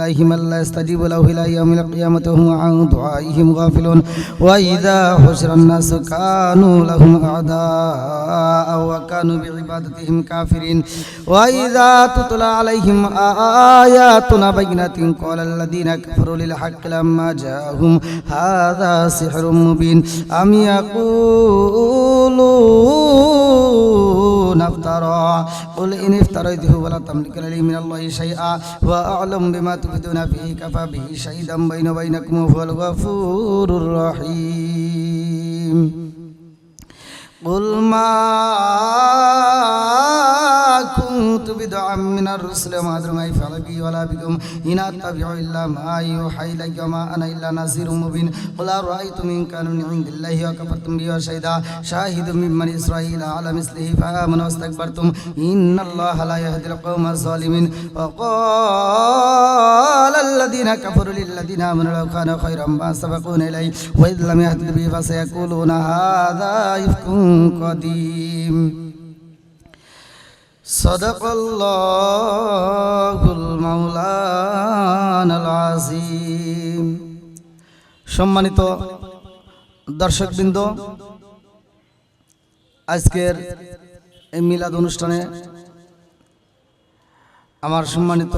الله من لا يستجيب له إلى يوم القيامة وهم عن دعائهم غافلون وإذا حشر الناس كانوا لهم أعداء وكانوا بعبادتهم كافرين وإذا تتلى عليهم آياتنا بينات قال الذين كفروا للحق لما جاءهم هذا سحر مبين أم يقولون افترى قل إن افتريته ولا تملك لي من الله شيئا وأعلم بما تبدون فيه كفى به شهيدا بين وبينكم وهو الغفور الرحيم قل ما كنت بدعا من الرسل وما أدري ما يفعل بي ولا بكم إن أتبع إلا ما يوحى إلي وما أنا إلا نذير مبين قل أرأيتم إن كان من عند الله وكفرتم به وشهد شاهد ممن إسرائيل على مثله فآمنوا واستكبرتم إن الله لا يهدي القوم الظالمين وقال الذين كفروا للذين آمنوا لو كان خيرا ما سبقون إليه وإذ لم يهتد به فسيقولون هذا إفك قديم صدق الله المولانا العظيم সম্মানিত দর্শকবৃন্দ আজকের এই মিলাদ অনুষ্ঠানে আমার সম্মানিত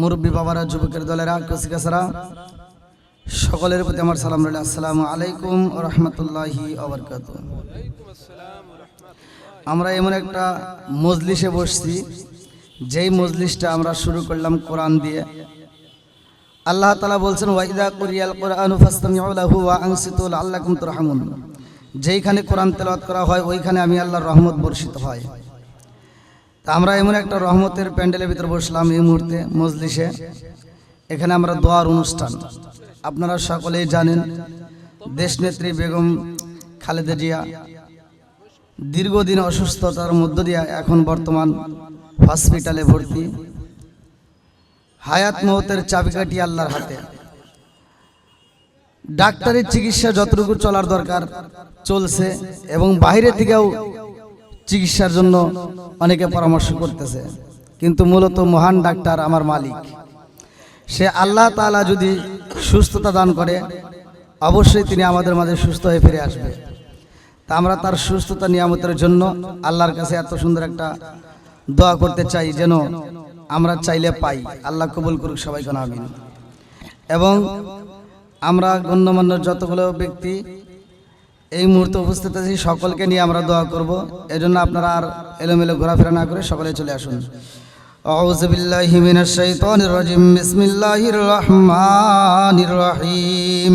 মুরব্বী বাবারা যুবকের দলেরা কচিকাছাড়া সকলের প্রতি আমার সালাম রইল আসসালামু আলাইকুম রহমতুল্লাহি আবরকাত আমরা এমন একটা মজলিসে বসছি, যেই মজলিসটা আমরা শুরু করলাম কোরআন দিয়ে। আল্লাহ তালা বলছেন, ওয়াইদা কুরিয়াল কোরআন আনসিতুল আল্লাকুম তুরহামুন। যেইখানে কোরআন তেলাওয়াত করা হয়, ওইখানে আমি আল্লাহর রহমত বর্ষিত হয়। তা আমরা এমন একটা রহমতের প্যান্ডেলের ভিতরে বসলাম এই মুহূর্তে, মজলিসে। এখানে আমরা দোয়ার অনুষ্ঠান। আপনারা সকলেই জানেন, দেশনেত্রী বেগম খালেদা জিয়া দীর্ঘদিন অসুস্থতার মধ্য দিয়ে এখন বর্তমান হসপিটালে ভর্তি। হায়াত মহতের চাবিকাঠি আল্লাহর হাতে। ডাক্তারের চিকিৎসা যতটুকু চলার দরকার চলছে এবং বাইরে থেকেও চিকিৎসার জন্য অনেকে পরামর্শ করতেছে। কিন্তু মূলত মহান ডাক্তার আমার মালিক। সে আল্লাহ তাআলা যদি সুস্থতা দান করে, অবশ্যই তিনি আমাদের মাঝে সুস্থ হয়ে ফিরে আসবে। তা আমরা তার সুস্থতা নিয়ামতের জন্য আল্লাহর কাছে এত সুন্দর একটা দোয়া করতে চাই যেন আমরা চাইলে পাই আল্লাহ কবুল করুক সবাইকে আমিন এবং আমরা গণ্যমান্য যতগুলো ব্যক্তি এই মুহূর্তে উপস্থিত আছি সকলকে নিয়ে আমরা দোয়া করব এজন্য আপনারা আর এলোমেলো ঘোরাফেরা না করে সকলে চলে আসুন أعوذ بالله من الشيطان الرجيم بسم الله الرحمن الرحيم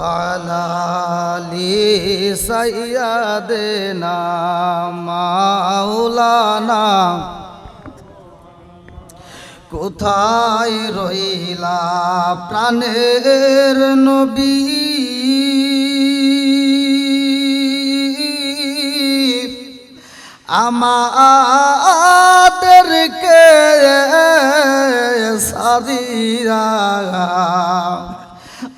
আলি সাইয়াদেনা মাওলানা। কোথায় রইলা প্রাণের নবী? আমাদেরকে সারিয়া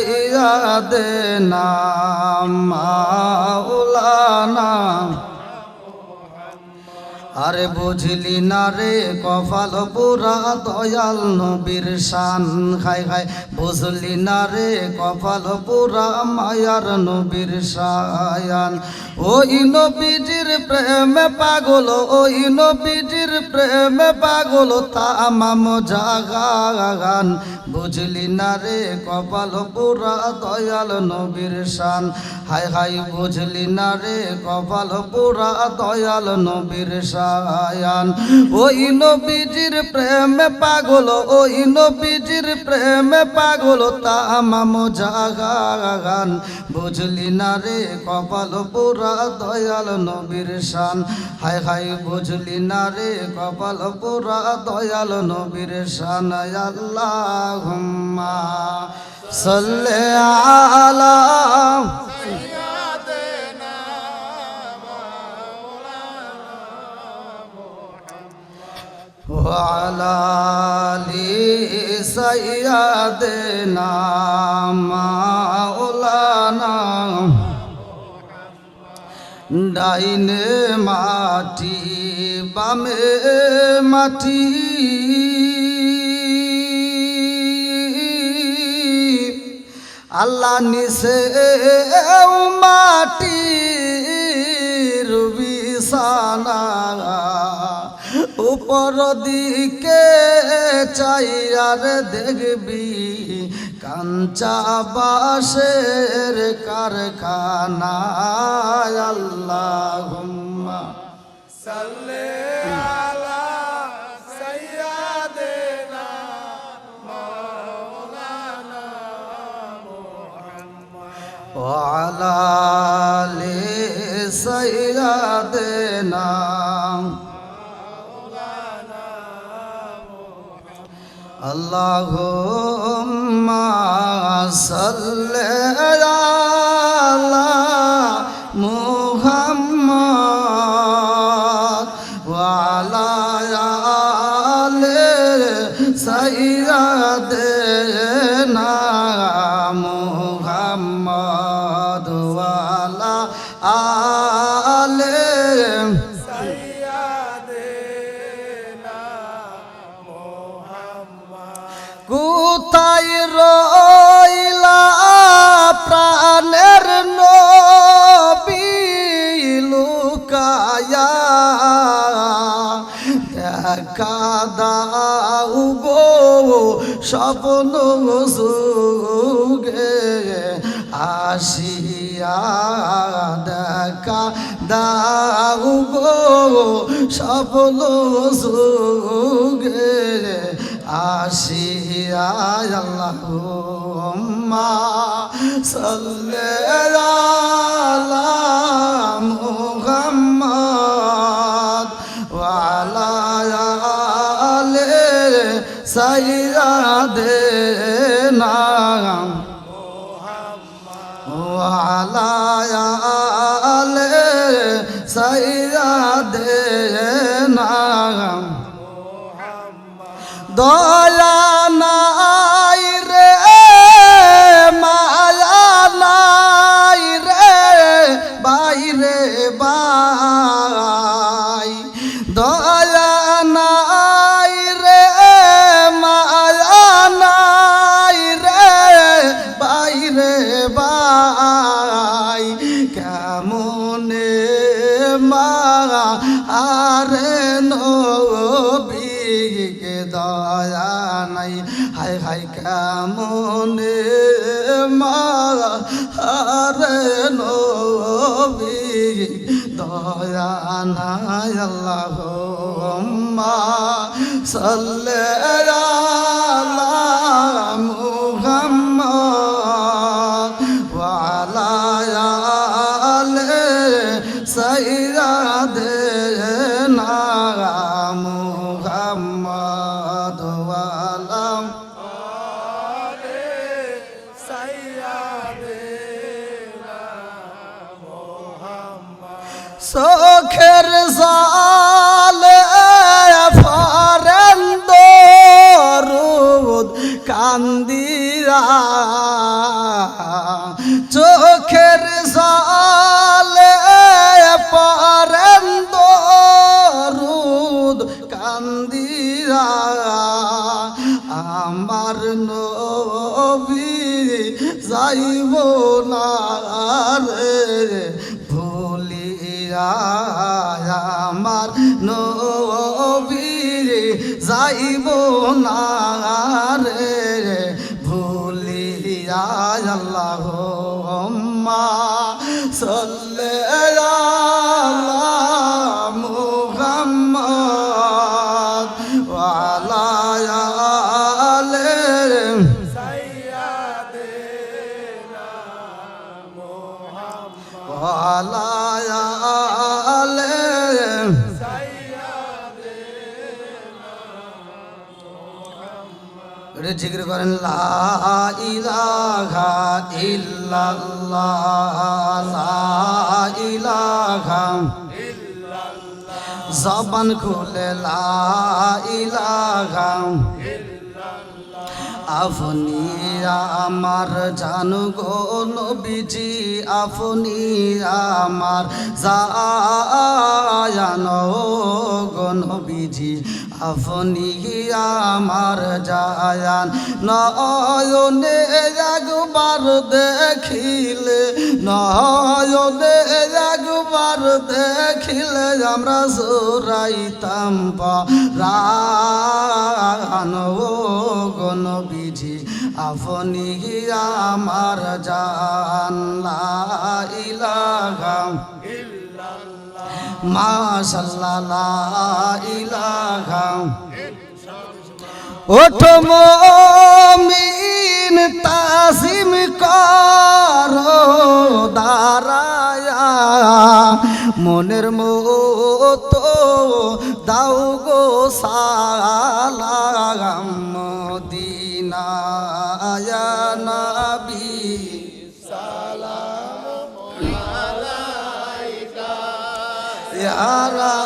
ফিরাইয়া দে নাম আরে বুঝলি না রে কপাল পুরা দয়াল নবীর শান। খাই খাই বুঝলি না রে কপাল পুরা মায়ার নবীর সায়ান ওই নবীজির প্রেমে পাগল, ওই নবীজির প্রেমে পাগল, তামাম গান বুঝলি না রে কপাল পুরা দয়াল নবীর শান। হাই হাই বুঝলি না রে কপাল পুরা দয়াল নবীর শায়ান। ওই নবীজির প্রেমে পাগল, ওই নবীজির প্রেমে পাগল, তামাম জাগান বুঝলি না রে কপাল পুরা দয়াল নবীর শান। হাই হাই বুঝলি না রে কপাল পুরা দয়াল নবীর শান। আল্লাহ সাল্লে আলা وعلى آل سيدنا مولانا ডাইনে মাটি বামে মাটি আল্লাহ নিসে মাটি বিছানা উপর দিকে চাইয়ার দেখবি কাঞ্চা বাসের কারখানা আল্লাহ আলালে সৈরাদে নাম আল্লাহ সাল্লা মুহাম্মদ ওয়ালা স্বপ্ন সুগে আসিয়া দেখা দাও স্বপ্ন সুগে আসিয়া আল্লাহুম্মা সাল্লি সাইয়্যিদিনা ওয়া আলা আলি সাইয়্যিদিনা দয়া আরে নবীকে দয়া নাই। হাই হাই কেমনে মা আরে নবী দয়া নাই। আল্লাহ সাল্লে আলা ওয়ালা চোখের জালে ফারেন্দ রুদ কান্দিরা যাইব না রে। ভুলিয়া আমার নবীর যাইব না রে। ভুলিয়া আল্লাহ মা আলা এটা জিকির করেন জবান খুলে আপনি আমার জানু গো নবীজি, আপনি আমার জায়ান গো নবীজি আপনি আমার জায়ান, নয়নে একবার দেখিলে, নয়নে একবার দেখিলে আমরা জোরাইতাম রান ও গণ বিঝি আপনি আমার জান ইলাহা ওঠো মমিন তাসিম করো দাঁড়ায়া। মনের মতো দাও গো সালাম মদিনায়া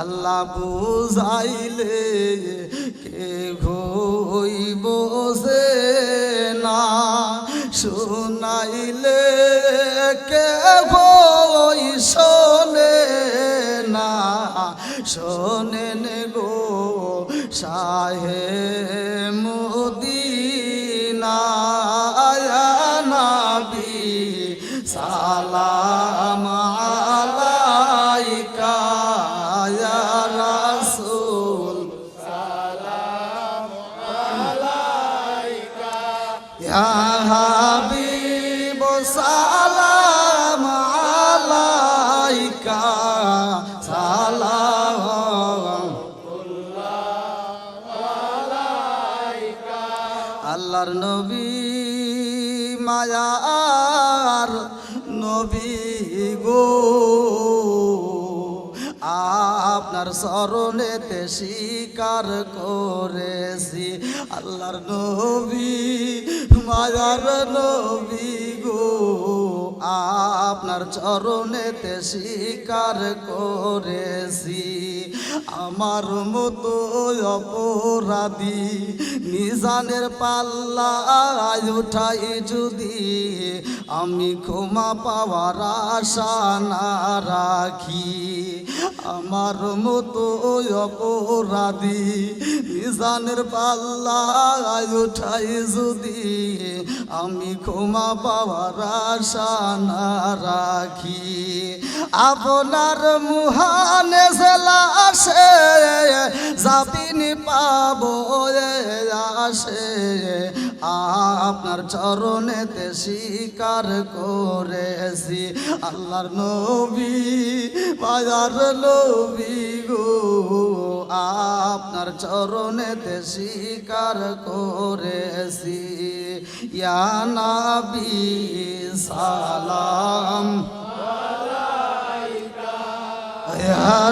আল্লাহ বুঝাইলে কে হইব সে না? শুনাইলে কে হই শোনে না? শোনেন গো শাহে স্মরণেতে স্বীকার করেছি। আল্লাহর নবী মায়ার নবী। আপনার চরণেতে স্বীকার করেছি। আমার মতো অপরাধী নিজানের পাল্লা উঠাই যদি আমি ক্ষমা পাওয়ার আশা না রাখি। আমার মতো অপরাধী নিজানের পাল্লা উঠাই যদি আমি ক্ষমা পাওয়ার আশা না রাখি। আপনার মুহানে জেলাসে যাবিনি পাবো আসে। আপনার চরণেতে স্বীকার করেছি, আল্লাহর নবী বাজার নবী গো। আপনার চরণেতে স্বীকার করেছি, ইয়া নাবি সালাম।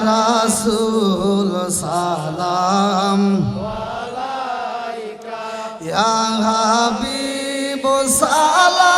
রাসুল সালাম। হাবিব সালাম।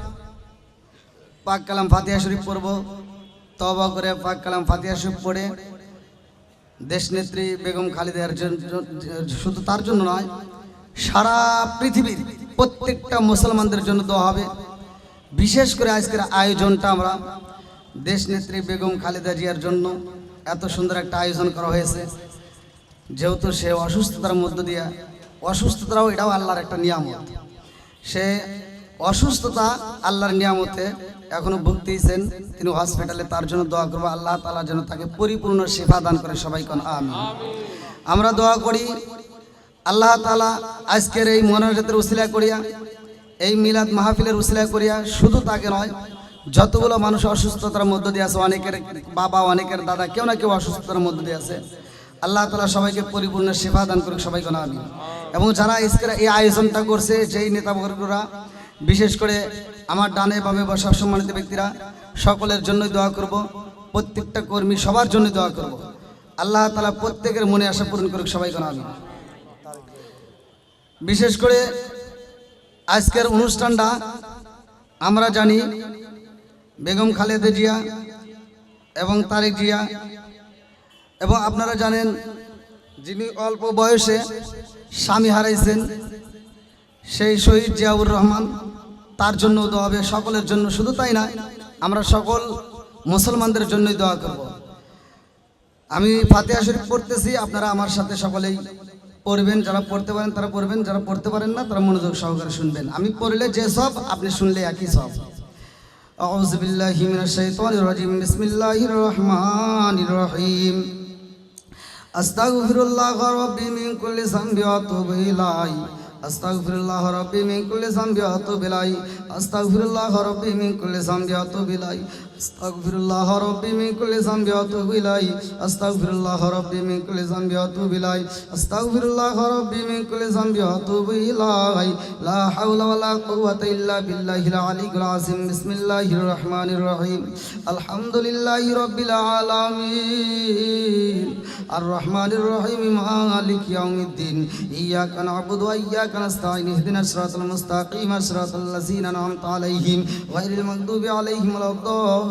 পাক কালাম ফাতিহা শরীফ পড়ব। তবা করে পাক কালাম ফাতিহা শরীফ পড়ে। দেশনেত্রী বেগম খালেদার শুধু তার জন্য নয়, সারা পৃথিবীর প্রত্যেকটা মুসলমানদের জন্য দেওয়া হবে। বিশেষ করে আজকের আয়োজনটা আমরা দেশনেত্রী বেগম খালেদা জিয়ার জন্য এত সুন্দর একটা আয়োজন করা হয়েছে। যেহেতু সে অসুস্থতার মধ্য দিয়ে অসুস্থতাও এটাও আল্লাহর একটা নিয়ামত। সে অসুস্থতা আল্লাহর নিয়ামতে এখনও ভুগতেইছেন তিনি হসপিটালে তার জন্য দোয়া করব, আল্লাহ তালার জন্য তাকে পরিপূর্ণ সেবা দান করে সবাই কোন আমি আমরা দোয়া করি, আল্লাহ তালা আজকের এই মনোজাতের উসিলা করিয়া, এই মিলাদ মাহফিলের উসিলা করিয়া, শুধু তাকে নয়, যতগুলো মানুষ অসুস্থতার মধ্য দিয়ে আছে, অনেকের বাবা, অনেকের দাদা, কেউ না কেউ অসুস্থতার মধ্য দিয়ে আছে, আল্লাহ তালা সবাইকে পরিপূর্ণ সেবা দান করুক সবাই কোন আমি এবং যারা আজকের এই আয়োজনটা করছে, যেই নেতাবর্গরা বিশেষ করে আমার ডানে বামে বসা সম্মানিত ব্যক্তিরা, সকলের জন্যই দোয়া করব, প্রত্যেকটা কর্মী সবার জন্য দোয়া করব। আল্লাহ তালা প্রত্যেকের মনে আশা পূরণ করুক সবাই আমি বিশেষ করে আজকের অনুষ্ঠানটা আমরা জানি বেগম খালেদা জিয়া এবং তারেক জিয়া। এবং আপনারা জানেন যিনি অল্প বয়সে স্বামী হারাইছেন, সেই শহীদ জিয়াউর রহমান। তার জন্য দোয়া হবে সকলের জন্য শুধু তাই না আমরা সকল মুসলমানদের জন্যই দোয়া করব আমি ফাতেহা শরীফ পড়তেছি আপনারা আমার সাথে সকলেই পড়বেন যারা পড়তে পারেন তারা পড়বেন যারা পড়তে পারেন না তারা মনোযোগ সহকারে শুনবেন আমি পড়লে যে সব আপনি শুনলে একই সব أعوذ بالله من الشيطان الرجيم بسم الله الرحمن الرحيم أستغفر الله ربي من كل ذنب وأتوب إليه আস্তাগফিরুল্লাহ রব্বি মিন কুল্লি যামবি ওয়া আতুবু ইলাইহি। আস্তাগফিরুল্লাহ রব্বি মিন কুল্লি যামবি ওয়া আতুবু أستغفر الله ربي من كل ذنب وأتوب إليه. أستغفر الله ربي من كل ذنب وأتوب إليه. أستغفر الله ربي من كل ذنب وأتوب إليه. لا حول ولا قوة إلا بالله العلي العظيم. بسم الله الرحمن الرحيم. الحمد لله رب العالمين. الرحمن الرحيم. مالك يوم الدين. إياك نعبد وإياك نستعين. اهدنا الصراط المستقيم. صراط الذين أنعمت عليهم. غير المغضوب عليهم ولا الضالين.